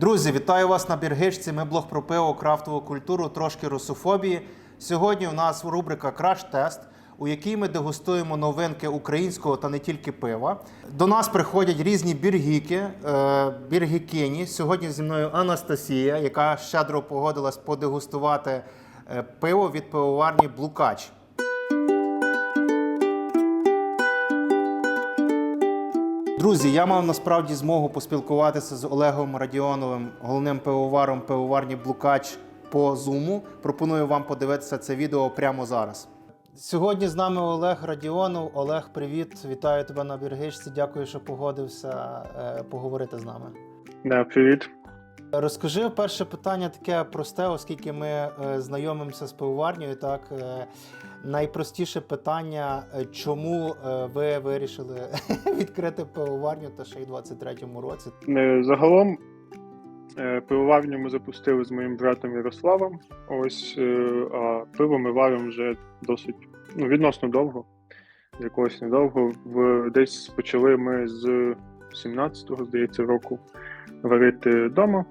Друзі, вітаю вас на Біргичці. Ми блог про пиво, крафтову культуру, трошки русофобії. Сьогодні у нас рубрика Краш-тест, у якій ми дегустуємо новинки українського та не тільки пива. До нас приходять різні біргіки, е, біргікині. Сьогодні зі мною Анастасія, яка щедро погодилась подегустувати е, пиво від пивоварні Блукач. Друзі, я мав насправді змогу поспілкуватися з Олегом Радіоновим, головним пивоваром пивоварні Блукач по зуму. Пропоную вам подивитися це відео прямо зараз. Сьогодні з нами Олег Радіонов. Олег, привіт! Вітаю тебе на Біргичці. Дякую, що погодився е, поговорити з нами. Да, привіт. Розкажи перше питання таке просте, оскільки ми е, знайомимося з пивоварнею. Так е, найпростіше питання, е, чому ви вирішили відкрити пивоварню та ще й у 23-му році? Загалом пивоварню ми запустили з моїм братом Ярославом. Ось, а пиво ми варимо вже досить ну, відносно довго, якогось недовго. В, десь почали ми з 17-го, здається, року варити вдома.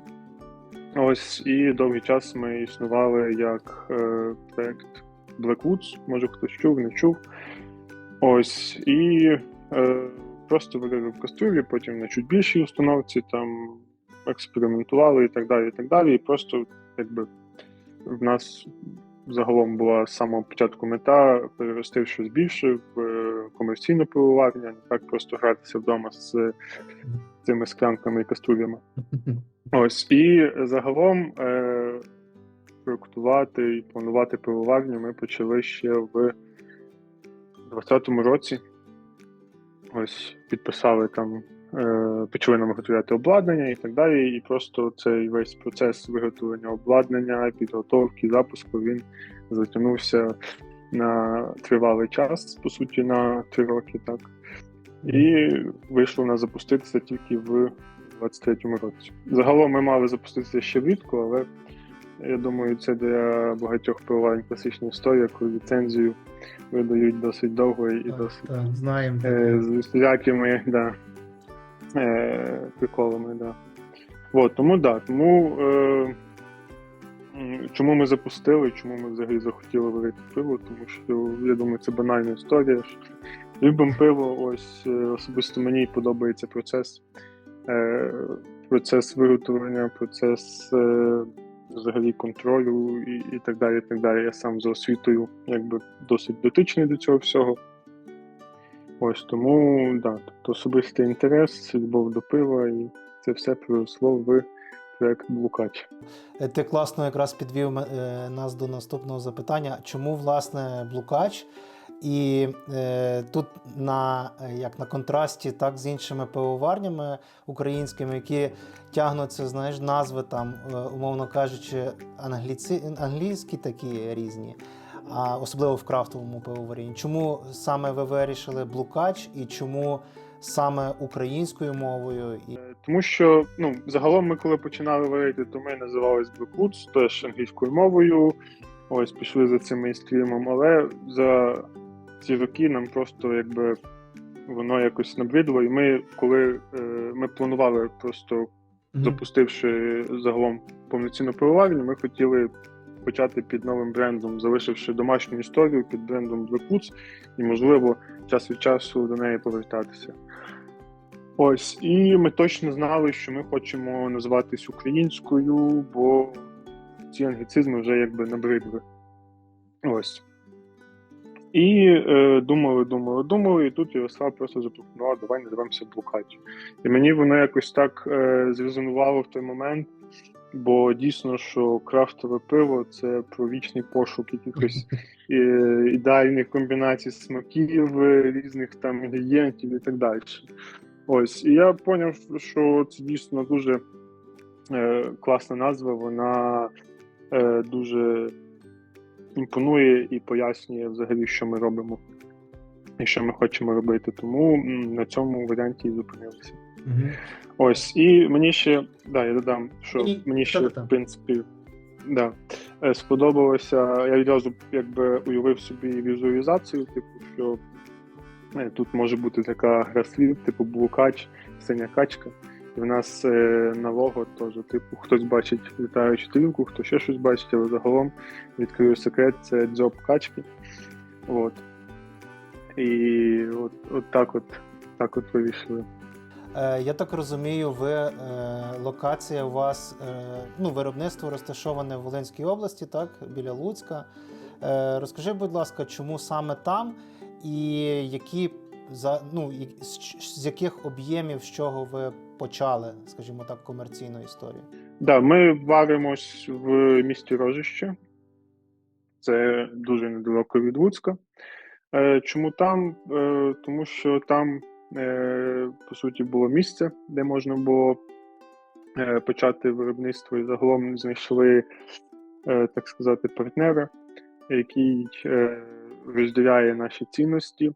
Ось, і довгий час ми існували як е, проект Blackwoods, може хтось чув, не чув. Ось, і е, просто варили в кастрюлі, потім на чуть більшій установці, там експериментували і так далі. І так далі. І просто якби в нас загалом була з самого початку мета перерости в щось більше, в е, комерційну пивоварню, не так просто гратися вдома з цими склянками і кастрюлями. Ось і загалом е, проектувати і планувати пивоварню ми почали ще в 2020 році. Ось підписали там, почали нам виготовляти обладнання і так далі. І просто цей весь процес виготовлення обладнання, підготовки, запуску він затягнувся на тривалий час, по суті, на три роки, так. І вийшло в нас запуститися тільки в 23-му році. Загалом ми мали запуститися ще влітку, але я думаю, це для багатьох пивоварень класична історія, коли ліцензію видають досить довго і досить так, знаємо. е, з усілякими да, е, приколами. Да. От, тому да, тому е, чому ми запустили, чому ми взагалі захотіли варити пиво, тому що я думаю, це банальна історія. Любимо пиво, ось е, особисто мені подобається процес. Е, процес виготовлення, процес е, взагалі контролю і, і так далі. і так далі. Я сам за освітою якби досить дотичний до цього всього. Ось тому, да, тобто особистий інтерес, любов до пива, і це все приросло в проект Блукач. Е, Ти класно якраз підвів е, нас до наступного запитання. Чому власне блукач? І е, тут на, е, як на контрасті, так з іншими пивоварнями українськими, які тягнуться, знаєш, назви там, умовно кажучи, англіці, англійські такі різні, особливо в крафтовому пивоварінні. Чому саме ви вирішили блукач і чому саме українською мовою? І Е, Тому що ну, загалом ми, коли починали варити, то ми називались Blackwoods, теж англійською мовою. Ось пішли за цим мейнстрімом, але за ці роки нам просто якби воно якось набридло. І ми, коли е, ми планували просто запустивши загалом повноцінну пивоварню, ми хотіли почати під новим брендом, залишивши домашню історію під брендом Blackwoods і, можливо, час від часу до неї повертатися. Ось, і ми точно знали, що ми хочемо називатись українською, бо ці англіцизми вже якби набридли. Ось. І е, думали, думали, думали, і тут Ярослав просто запропонував, давай називаємося Блукач. І мені воно якось так е, зрезонувало в той момент, бо дійсно, що крафтове пиво це про вічний пошук якихось е, ідеальних комбінацій смаків, е, різних там інгредієнтів і так далі. Ось, і я зрозумів, що це дійсно дуже е, класна назва, вона е, дуже імпонує і пояснює взагалі, що ми робимо і що ми хочемо робити. Тому на цьому варіанті і зупинилися. Ось, і мені ще, да, я додам, що І- мені ще, в принципі, да, е, сподобалося. Я відразу якби уявив собі візуалізацію, типу, що е, тут може бути така гра слів, типу блукач, синя качка. І в нас е, на лого теж, типу, хтось бачить літаючу тарілку, хто ще щось бачить, але загалом відкрию секрет, це дзьоб качки. От. І от, от так от, так от вирішили. Е, Я так розумію, ви е, локація у вас, е, ну, виробництво розташоване в Волинській області, так, біля Луцька. Розкажи, будь ласка, чому саме там і які за ну з, яких об'ємів, з чого ви почали, скажімо так, комерційну історію? Да, ми варимось в місті Рожище. Це дуже недалеко від Луцька. Чому там? Тому що там, по суті, було місце, де можна було е, почати виробництво, і загалом знайшли, е, так сказати, партнера, який е, розділяє наші цінності,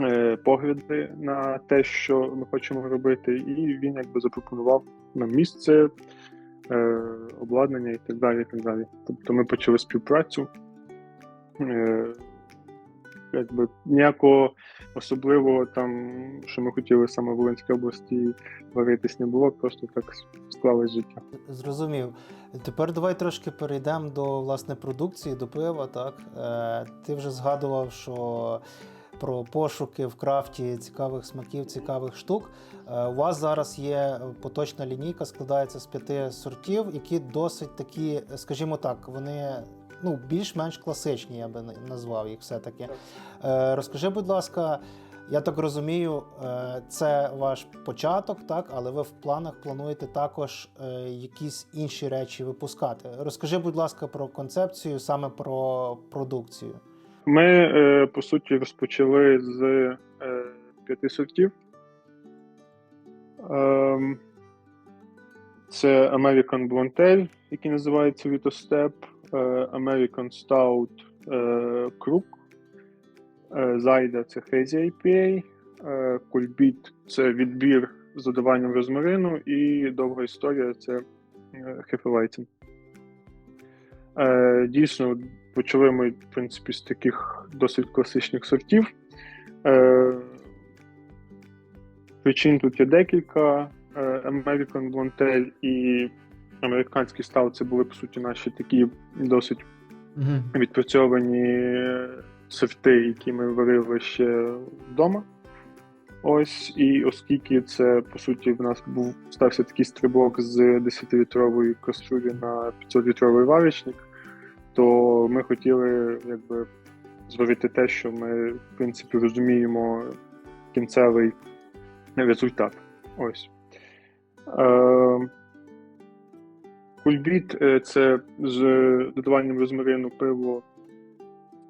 е, погляди на те, що ми хочемо робити, і він якби запропонував нам місце, е, обладнання і так далі. і так далі. Тобто ми почали співпрацю. Якби ніякого особливого там, що ми хотіли саме в Волинській області варитись не було, просто так склалось життя. Зрозумів. Тепер давай трошки перейдемо до власне продукції, до пива. Так е, ти вже згадував, що про пошуки в крафті цікавих смаків, цікавих штук. Е, у вас зараз є поточна лінійка, складається з п'яти сортів, які досить такі, скажімо так, вони. Ну, більш-менш класичні, я би назвав їх все-таки. Е, розкажи, будь ласка, я так розумію, е, це ваш початок, так, але ви в планах плануєте також е, якісь інші речі випускати. Розкажи, будь ласка, про концепцію, саме про продукцію. Ми, е, по суті, розпочали з е, п'яти сортів. Ем, Це American Blonde який називається Vitostep, е, American Stout е, Круг, Зайда це Hazy IPA, е, Кульбіт це відбір з додаванням розмарину, і довга історія це е, Е, Дійсно, почали ми, в принципі, з таких досить класичних сортів. Е, Причин тут є декілька. Е, American Blonde і американський став це були, по суті, наші такі досить відпрацьовані сорти, які ми варили ще вдома. Ось, і оскільки це, по суті, в нас був стався такий стрибок з 10-літрової каструлі на 500-літровий варочник, то ми хотіли якби зварити те, що ми, в принципі, розуміємо кінцевий результат. Ось. Е, Кульбіт е, це з додаванням розмарину пиво.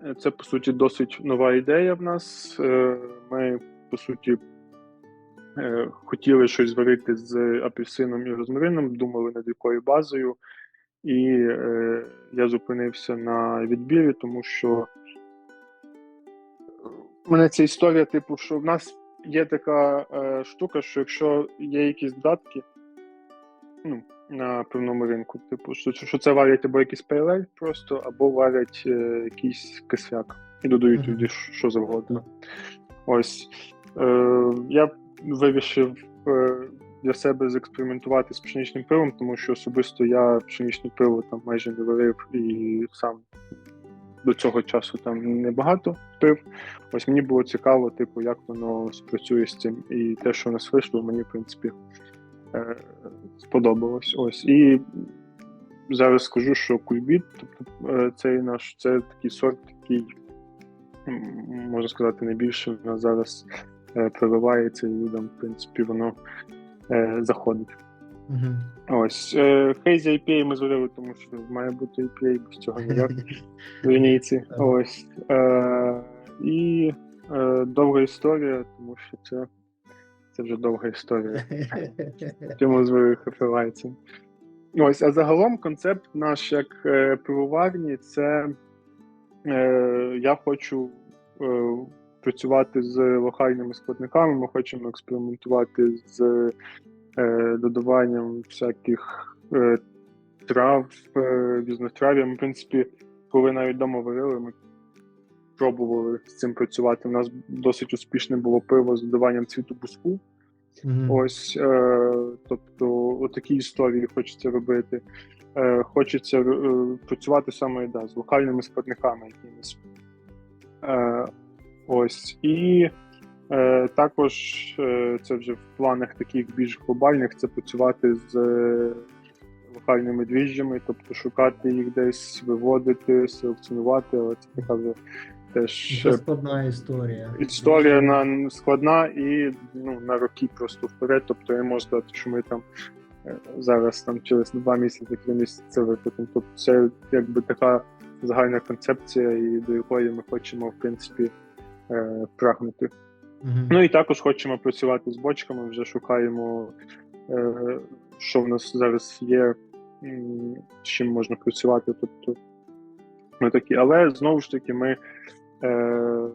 Е, Це, по суті, досить нова ідея в нас. Е, Ми, по суті, е, хотіли щось зварити з апельсином і розмарином, думали над якою базою. І е, я зупинився на відбірі, тому що в мене ця історія, типу, що в нас є така е, штука, що якщо є якісь додатки ну, на певному ринку, типу, що, що це варять або якийсь PLL просто, або варять е, якийсь кисляк і додають Мгм. туди що завгодно. Ось е, я вирішив е, для себе зекспериментувати з пшеничним пивом, тому що особисто я пшеничне пиво там майже не варив і сам до цього часу там небагато пив. Ось мені було цікаво, типу, як воно спрацює з цим. І те, що у нас вийшло, мені, в принципі, е, сподобалось. Ось. І зараз скажу, що кульбіт, тобто е, цей наш, це такий сорт, який, можна сказати, найбільше в нас зараз е, проливається, і людям, в принципі, воно е, заходить. Ось. Е, IPA ми зварили, тому що має бути IPA, без цього ніяк в лінійці. Ось. Е, і е, довга історія, тому що це, це вже довга історія. Чому зварили хефелайцем. Ось, а загалом концепт наш як е, пивоварні це е, я хочу е, працювати з локальними складниками, ми хочемо експериментувати з е, додаванням всяких е, трав, е, різнотрав'я. Ми, в принципі, коли навіть вдома варили, ми пробували з цим працювати. У нас досить успішне було пиво з додаванням цвіту буску. Мгм. Ось, е, тобто, отакі історії хочеться робити. Е, хочеться е, працювати саме да, з локальними складниками якимись. Е, ось. І е, також е, це вже в планах таких більш глобальних це працювати з е, локальними двіжджами, тобто шукати їх десь, виводити, селекціонувати, але це така вже теж Це складна історія. Історія на складна і ну на роки просто вперед. Тобто я можу сказати, що ми там е, зараз там через два місяці, три місяці це. Тобто це якби така загальна концепція, і до якої ми хочемо в принципі е, прагнути. Мгм. Ну і також хочемо працювати з бочками. Вже шукаємо, е, що в нас зараз є, з чим можна працювати. Тобто, ми такі, але знову ж таки, ми е,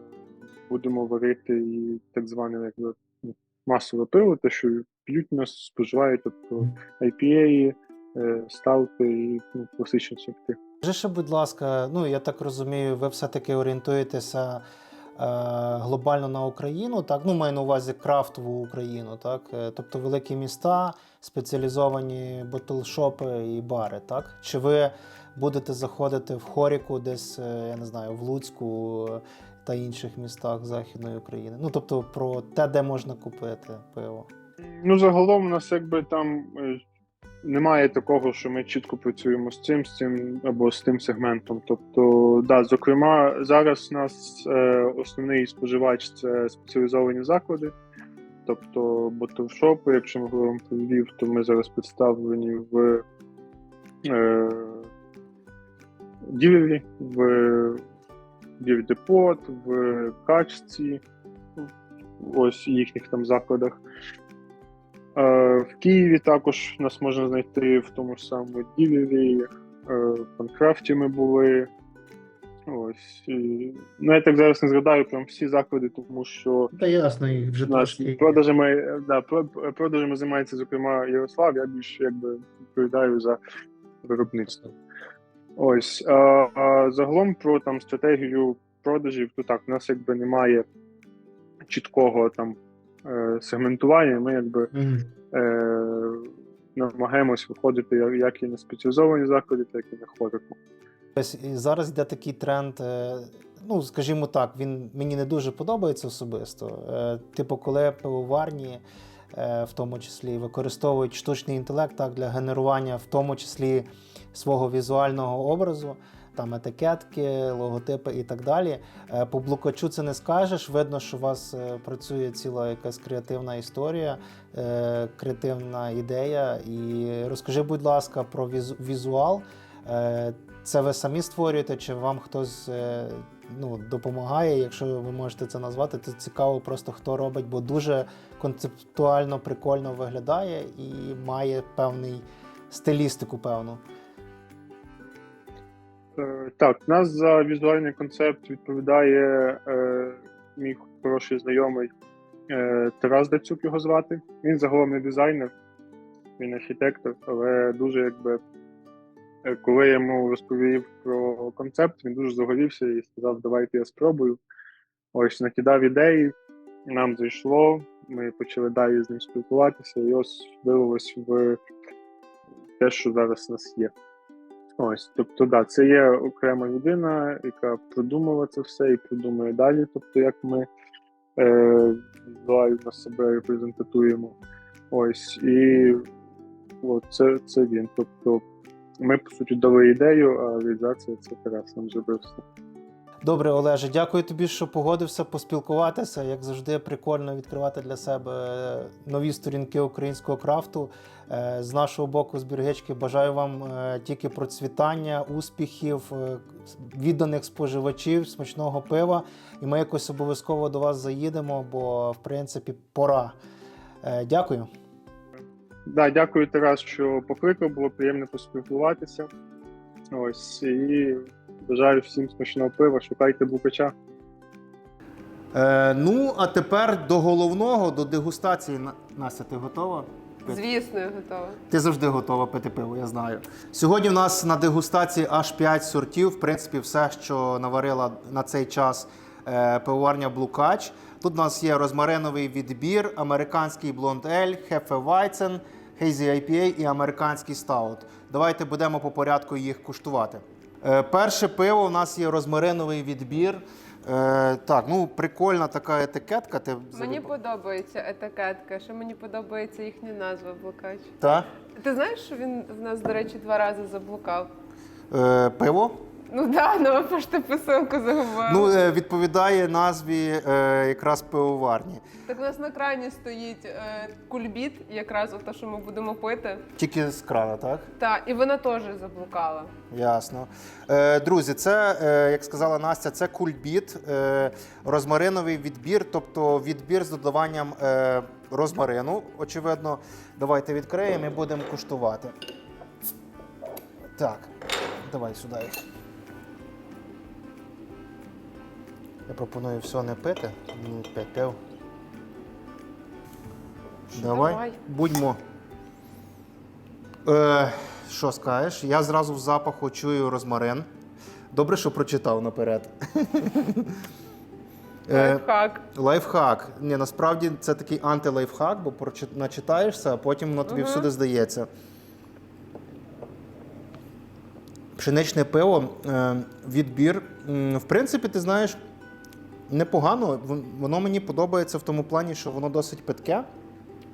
будемо варити і так зване якби, ну, масове пиво, те, що п'ють нас, споживають, тобто IPA, е, стаути і ну, класичні сорти. Скажи ще, будь ласка, ну я так розумію, ви все-таки орієнтуєтеся глобально на Україну, так? Ну, маю на увазі крафтову Україну, так? Е, Тобто великі міста, спеціалізовані ботлшопи і бари, так? Чи ви будете заходити в Хоріку, десь, е, я не знаю, в Луцьку е, та інших містах Західної України? Ну, тобто про те, де можна купити пиво. Ну, загалом у нас якби там е, немає такого, що ми чітко працюємо з цим, з цим або з тим сегментом. Тобто, да, зокрема, зараз у нас е, основний споживач це спеціалізовані заклади. Тобто ботовшопи, якщо ми говоримо про Львів, то ми зараз представлені в е, Ділеві, в Дівдепот, в Качці, ось їхніх там закладах. Е, В Києві також нас можна знайти в тому ж самому Ділеві, е, в Панкрафті ми були. Ось. і- Ну, я так зараз не згадаю прям всі заклади, тому що Та ясно, їх вже трошки. продажами, да, продажами займається, зокрема, Ярослав, я більш якби відповідаю за виробництво. Ось. А, а загалом про там стратегію продажів, то так, у нас якби немає чіткого там е, сегментування. Ми якби е, намагаємось виходити як- і на спеціалізовані заклади, так і на хорику. І зараз йде такий тренд. е, Ну, скажімо так, він мені не дуже подобається особисто. Е, Типу, коли пивоварні, е, в тому числі, використовують штучний інтелект так, для генерування, в тому числі свого візуального образу, там етикетки, логотипи і так далі. Е, По блукачу це не скажеш. Видно, що у вас е, працює ціла якась креативна історія, е, креативна ідея. І розкажи, будь ласка, про візу- візуал. Це ви самі створюєте, чи вам хтось ну, допомагає? Якщо ви можете це назвати, то цікаво просто хто робить, бо дуже концептуально прикольно виглядає і має певний стилістику певну. Е, Так, у нас за візуальний концепт відповідає е, мій хороший знайомий е, Тарас Дацюк його звати. Він загалом не дизайнер, він архітектор, але дуже якби. е, Коли я йому розповів про концепт, він дуже загорівся і сказав, давайте я спробую. Ось накидав ідеї, нам зайшло, ми почали далі з ним спілкуватися, і ось вилилось в те, що зараз у нас є. Ось, тобто, да, це є окрема людина, яка продумала це все і продумує далі. Тобто, як ми е, візуально себе репрезентуємо. Ось, і от, це, це він. Тобто, ми, по суті, дали ідею, а реалізація це Тарас нам зробив все. Добре, Олеже, дякую тобі, що погодився поспілкуватися. Як завжди, прикольно відкривати для себе нові сторінки українського крафту. Е, З нашого боку, з Біргички, бажаю вам е, тільки процвітання, успіхів, е, відданих споживачів, смачного пива. І ми якось обов'язково до вас заїдемо, бо в принципі пора. Дякую. Да, дякую, Тарас, що покликав, було приємно поспілкуватися. Ось, і бажаю всім смачного пива, шукайте букача. Е, ну, а тепер до головного, до дегустації. Настя, ти готова? Звісно, я готова. Ти завжди готова пити пиво, я знаю. Сьогодні в нас на дегустації аж 5 сортів. В принципі, все, що наварила на цей час е, пивоварня Блукач. Тут у нас є розмариновий відбір, американський блонд ель, Hefeweizen, Hazy IPA і американський стаут. Давайте будемо по порядку їх куштувати. Е, перше пиво у нас є розмариновий відбір. Е, так, ну прикольна така етикетка. Ти Мені подобається етикетка, що мені подобається їхня назва блукач. Та? Ти знаєш, що він в нас, до речі, два рази заблукав? Е, пиво? Ну так, да, ну ж ти посилку загубив. Ну, е, відповідає назві е, якраз пивоварні. Так у нас на крані стоїть е, кульбіт, якраз те, що ми будемо пити. Тільки з крана, так? Та, і вона теж заблукала. Ясно. Е, друзі, це, е, як сказала Настя, це кульбіт, е, розмариновий відбір, тобто відбір з додаванням е, розмарину. Очевидно, давайте відкриємо і будемо куштувати. Так, давай сюди. їх. Я пропоную все не пити. Ну, п'ять пив. Давай. Давай. Будьмо. Е, що скажеш? Я зразу в запаху чую розмарин. Добре, що прочитав наперед. Е, Лайфхак. лайфхак. Ні, насправді це такий антилайфхак, бо начитаєшся, а потім воно тобі Мгм. всюди здається. Пшеничне пиво, е, відбір. В принципі, ти знаєш, непогано. Воно мені подобається в тому плані, що воно досить питке.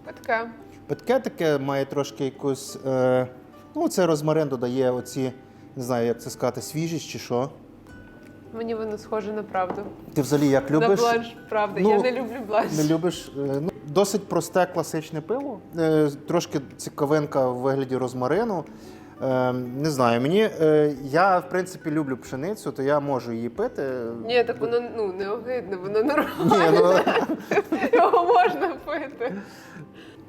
Таке. Питке таке має трошки якусь. Е, ну, це розмарин додає оці, не знаю, як це сказати, свіжість чи що. Мені воно схоже на правду. Ти взагалі як любиш? На бланш, правда. Ну, Я не люблю бланш. Не любиш. Е, Ну, досить просте класичне пиво. Е, трошки цікавинка в вигляді розмарину. Е, не знаю, мені е, я в принципі люблю пшеницю, то я можу її пити. Ні, так воно ну не огидно, воно Ні, нормально. ну, Його можна пити.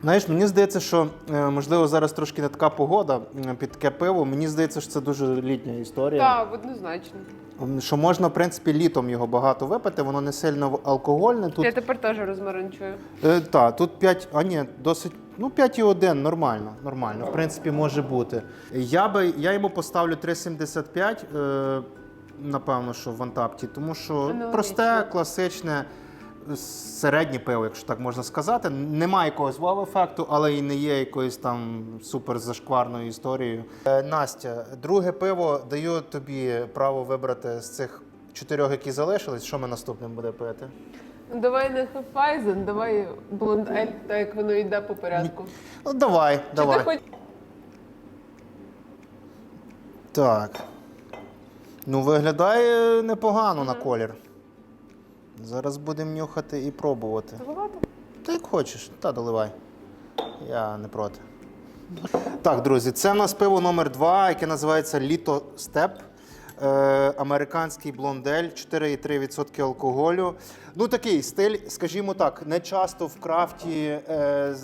Знаєш, мені здається, що е, можливо зараз трошки не така погода під таке пиво. Мені здається, що це дуже літня історія. Так, однозначно. Що можна, в принципі, літом його багато випити, воно не сильно алкогольне. Тут Я тепер теж розмарин чую. Е, так, тут 5, а ні, досить. Ну, 5,1, нормально, нормально. В принципі, може бути. Я би я йому поставлю 3,75, е, напевно, що в Антапті, тому що Аналогічно. просте, класичне, середнє пиво, якщо так можна сказати. Немає якогось вау-ефекту, але і не є якоюсь там супер зашкварною історією. Е, Настя, друге пиво даю тобі право вибрати з цих чотирьох, які залишились. Що ми наступним буде пити? Давай не Хефайзен, давай блонд-ель, так як воно йде по порядку. Ну, давай, давай. ти хоч Так. Ну, виглядає непогано на колір. Зараз будемо нюхати і пробувати. Заливати? Та як хочеш, та доливай. Я не проти. Так, друзі, це у нас пиво номер 2 яке називається Літо Степ. Е, американський блондель, 4,3% алкоголю. Ну, такий стиль, скажімо так, не часто в крафті е,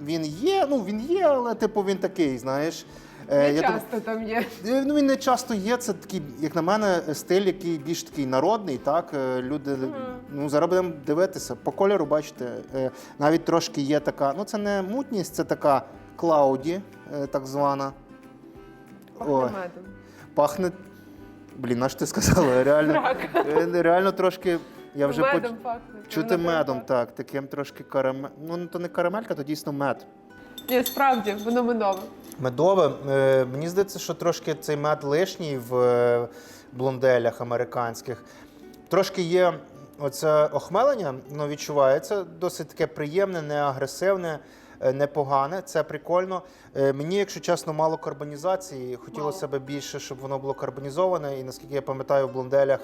він є. Ну, він є, але типу він такий, знаєш. Е, Не я часто там є. Ну, він не часто є. Це такий, як на мене, стиль, який більш такий народний. Так, люди ну зараз будемо дивитися. По кольору, бачите, навіть трошки є така. Ну, це не мутність, це така клауді, так звана. Пахне медом. Пахне. Блін, що ти сказала? Реально, е, реально трошки. Я вже поч- пахне. чути медом, так. так, таким трошки карамель. Ну, то не карамелька, то дійсно мед. Ні, справді, воно медове. Медове. Е, Мені здається, що трошки цей мед лишній в е, блонделях американських. Трошки є оце охмелення, воно відчувається досить таке приємне, не агресивне, непогане. Це прикольно. Е, Мені, якщо чесно, мало карбонізації. Хотілося б більше, щоб воно було карбонізоване. І наскільки я пам'ятаю, в блонделях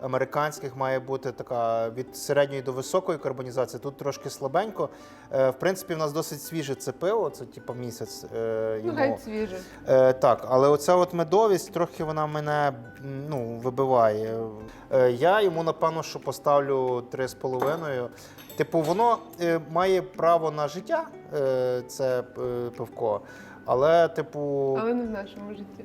американських має бути така від середньої до високої карбонізації. Тут трошки слабенько. Е, В принципі, в нас досить свіже це пиво, це типу місяць. е, Ну, геть свіже. Е, так, але оця от медовість трохи вона мене ну, вибиває. Е, я йому, напевно, що поставлю 3,5. Типу, воно е, має право на життя, е, це е, пивко. Але, типу, Але не в нашому житті.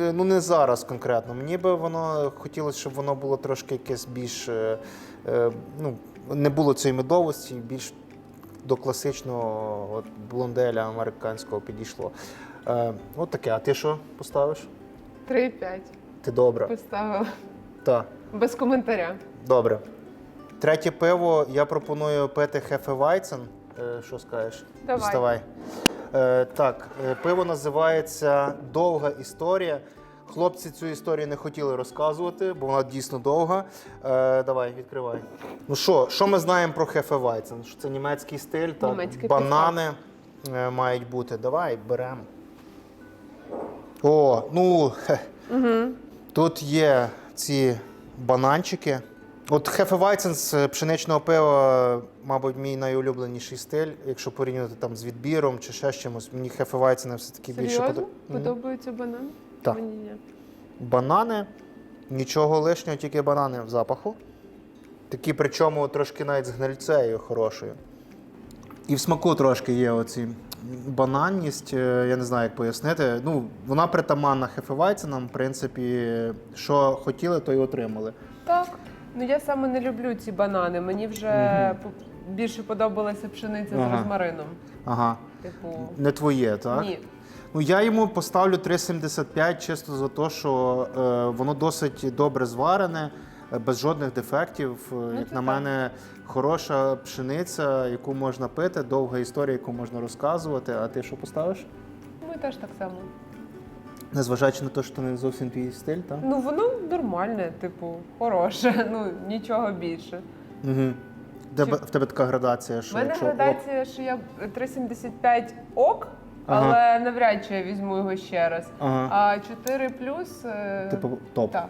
е, ну не зараз конкретно. Мені би воно хотілося, щоб воно було трошки якесь більш. е, е, ну, не було цієї медовості, більш до класичного от, блонделя американського підійшло. Е, от таке. А ти що поставиш? 3,5 Ти добре. поставила. Так, Без коментаря. добре. Третє пиво я пропоную пити Хефевайцен. Е, Що скажеш? Давай. Діставай. Е, так, е, пиво називається Довга історія. Хлопці цю історію не хотіли розказувати, бо вона дійсно довга. Е, давай, відкривай. Ну що, що ми знаємо про Хефевайцен? Що це німецький стиль, так, Німецьке банани е, мають бути. Давай, беремо. О, ну. Хе. Тут є ці бананчики. От Хефевайцен з пшеничного пива, мабуть, мій найулюбленіший стиль. Якщо порівнювати там з відбіром чи ще з чимось, мені Хефевайцена все-таки більше подобається. Подобається банан? Так. Мені ні. Банани, нічого лишнього, тільки банани в запаху. Такі, причому трошки навіть з гнильцею хорошою. І в смаку трошки є оці бананність, е, я не знаю, як пояснити. Ну, вона притаманна Хефевайценам, в принципі, що хотіли, то й отримали. Так. Ну я саме не люблю ці банани. Мені вже по- більше подобалася пшениця з Ага. розмарином. Ага. Типу, Не твоє, так? ні. Ну, я йому поставлю 3,75 чисто за те, що е, воно досить добре зварене, е, без жодних дефектів. Е, Як це на так. мене, хороша пшениця, яку можна пити, довга історія, яку можна розказувати. А ти що поставиш? Ми теж так само. Незважаючи на те, що не зовсім твій стиль, так? Ну воно нормальне, типу, хороше, ну нічого більше. Угу. Тебе, Чи- в тебе така градація, У що мене якщо градація, що я 3,75 ок, Ага. але навряд чи я візьму його ще раз. Ага. А 4 плюс е, типу топ. так,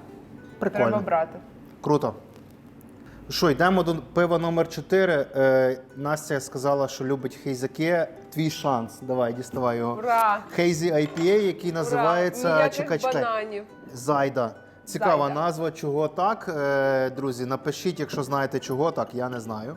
Прикольно. треба брати. Круто. Що, йдемо до пива номер 4. Е, Настя сказала, що любить хейзаки. Твій шанс. Давай, діставай його. Ура! Хейзі IPA, який називається. Ніяких Чекай, чекай. бананів. Зайда. Цікава Зайда. назва, чого так. Е, друзі, напишіть, якщо знаєте чого так, я не знаю.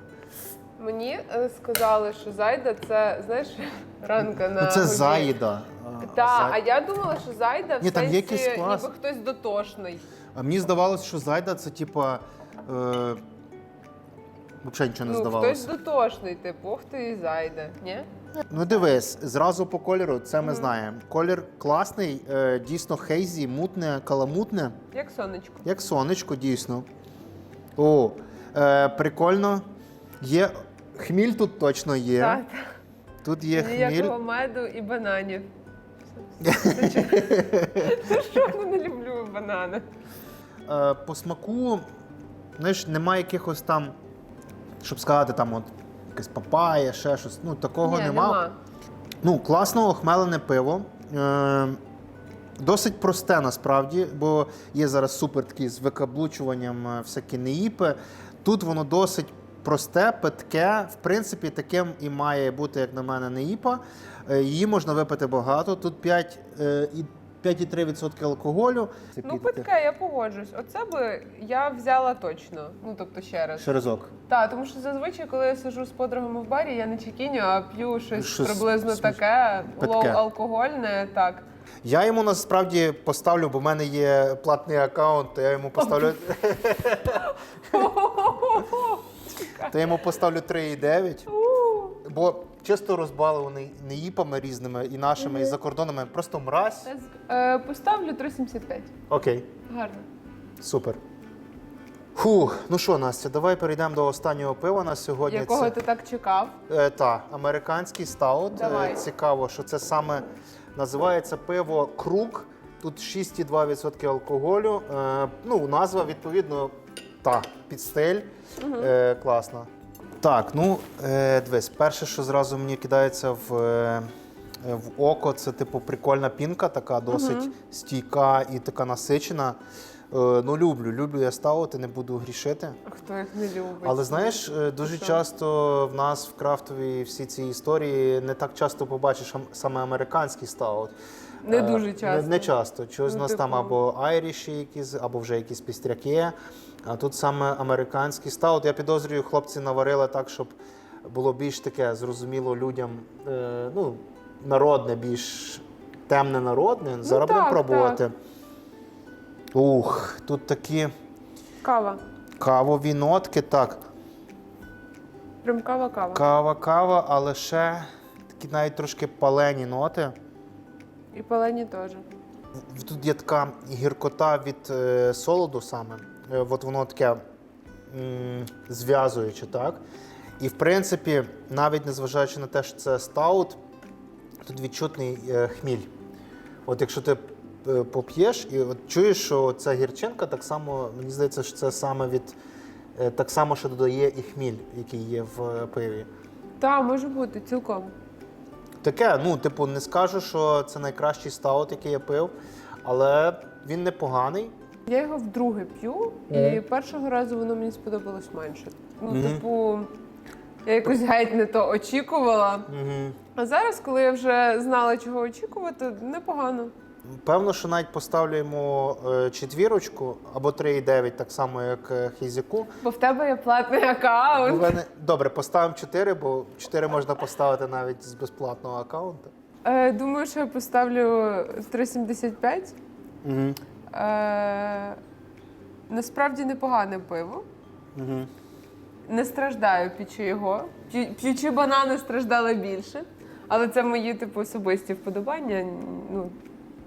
Мені е, сказали, що зайда це, знаєш, ранка на Ну, це губі. Заїда. А, Так, Зай- а я думала, що зайда в Ні, там є сенсі, якийсь клас. ніби хтось дотошний. А мені здавалося, що Зайда це типа. Е, Взагалі нічого не ну, хтось здавалося. дотошний, типу, ох ти і зайде. Ні? Ну дивись, зразу по кольору, це ми знаємо. Колір класний, е, дійсно хейзі, мутне, каламутне, Як сонечко. як сонечко, дійсно. О, е, прикольно. Є. Хміль тут точно є. Так, так. Тут є хміль. Ніякого меду і бананів. Що я не люблю банани? Е, по смаку, знаєш, немає якихось там, щоб сказати, там от якась папая, ще щось. Ну, такого Ні, нема. нема. Ну, класно охмелене пиво. Е, досить просте насправді, бо є зараз супер такі з викаблучуванням е, всякі неїпи. Тут воно досить просте, питке. В принципі, таким і має бути, як на мене, неїпа. Е, її можна випити багато. Тут 5, е, і 5,3% алкоголю. Це Ну, питке, я погоджусь. Оце би я взяла точно. Ну, тобто ще раз. Ще разок. Так, тому що зазвичай, коли я сиджу з подругами в барі, я не чекіню, а п'ю щось, Щось приблизно сміш- таке, питке. лоу-алкогольне, так. Я йому насправді поставлю, бо в мене є платний аккаунт, то я йому поставлю. то я йому поставлю 3,9. Бо чисто розбалений неїпами різними і нашими, і закордонними. Просто мразь. Е, поставлю 3,75. Окей, Гарно. супер. Фух, ну що, Настя, давай перейдемо до останнього пива на сьогодні. Якого Це- ти так чекав? Е, та, американський стаут. Давай. Е, Цікаво, що це саме називається пиво Крук. Тут 6,2% алкоголю. Е, ну, назва, відповідно, та, під стиль. Е, класно. Так, ну е, дивись, перше, що зразу мені кидається в, е, в око, це типу прикольна пінка, така досить стійка і така насичена. Е, ну, люблю, люблю я ставити, не буду грішити. Хто їх не любить? Але знаєш, е, дуже Що? часто в нас в крафтовій всі ці історії не так часто побачиш ам- саме американський стаут. Не Е, дуже часто. не часто. Чогось Ну, у нас там типу- або айріші якісь, або вже якісь пістряки. А тут саме американський стаут. Я підозрюю, хлопці наварили так, щоб було більш таке зрозуміло людям, е, ну, народне, більш темне народне. Зараз будемо так, пробувати. Ух, тут такі Кава. кавові нотки. Так. Прям кава-кава. Кава, кава, але ще такі навіть трошки палені ноти. І палені теж. Тут є така гіркота від е, солоду саме. Е, от воно таке м, зв'язуюче, так? І в принципі, навіть незважаючи на те, що це стаут, тут відчутний е, хміль. От якщо ти е, поп'єш і от чуєш, що ця гірчинка, так само, мені здається, що це саме від е, так само, що додає і хміль, який є в е, пиві. Та, може бути, цілком. Таке, ну, типу, не скажу, що це найкращий стаут, який я пив, але він непоганий. Я його вдруге п'ю, і першого разу воно мені сподобалось менше. Ну, Мгм. типу, я якось геть не то очікувала. Угу. А зараз, коли я вже знала, чого очікувати, непогано. Певно, що навіть поставлю йому е, четвірочку або 3,9, так само, як е, Хізяку. Бо в тебе є платний аккаунт. мене- Добре, поставимо 4, бо 4 можна поставити навіть з безплатного аккаунту. Е, думаю, що я поставлю 3,75. Угу. Е, насправді непогане пиво. Угу. Не страждаю п'ючи його. П'ю- П'ючи банани страждала більше. Але це мої типу особисті вподобання. Ну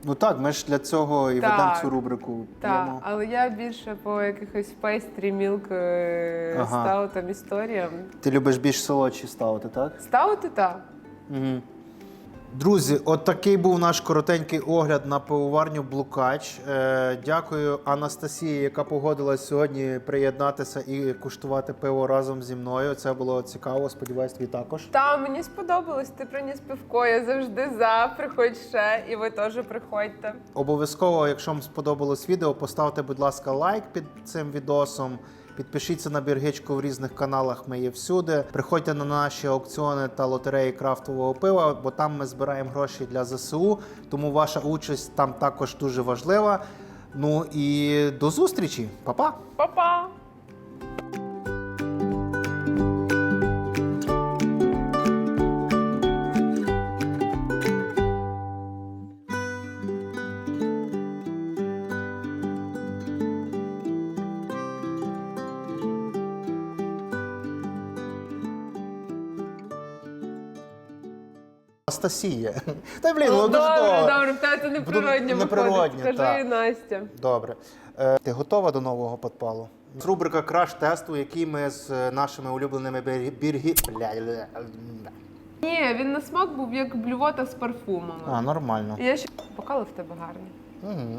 Ну так, ми ж для цього і Так. ведемо цю рубрику. так, п'ємо. але я більше по якихось пейстрі, мілк, е, Ага. стаутам, історіям. Ти любиш більш солодші ставити, так? Стаути так. Угу. Друзі, от такий був наш коротенький огляд на пивоварню Блукач. Е, дякую Анастасії, яка погодилась сьогодні приєднатися і куштувати пиво разом зі мною. Це було цікаво. Сподіваюсь, тобі також. Та мені сподобалось. Ти приніс пивко. Я завжди за. Приходь ще, і ви теж приходьте. Обов'язково, якщо вам сподобалось відео, поставте, будь ласка, лайк під цим відосом. Підпишіться на біргичку в різних каналах. Ми є всюди. Приходьте на наші аукціони та лотереї крафтового пива, бо там ми збираємо гроші для ЗСУ. Тому ваша участь там також дуже важлива. Ну і до зустрічі, Па-па! Па-па! Анастасія. Та блін, ну Ну, дуже добре, добре. добре, в тебе це неприродньо неприродньо, виходить. Скажи та. Настя. Добре. Е, ти готова до нового подпалу? Рубрика краш тесту, який ми з е, нашими улюбленими біргі... Ні, він на смак був як блювота з парфумами. А, нормально. Я ще бокали в тебе гарні. Угу.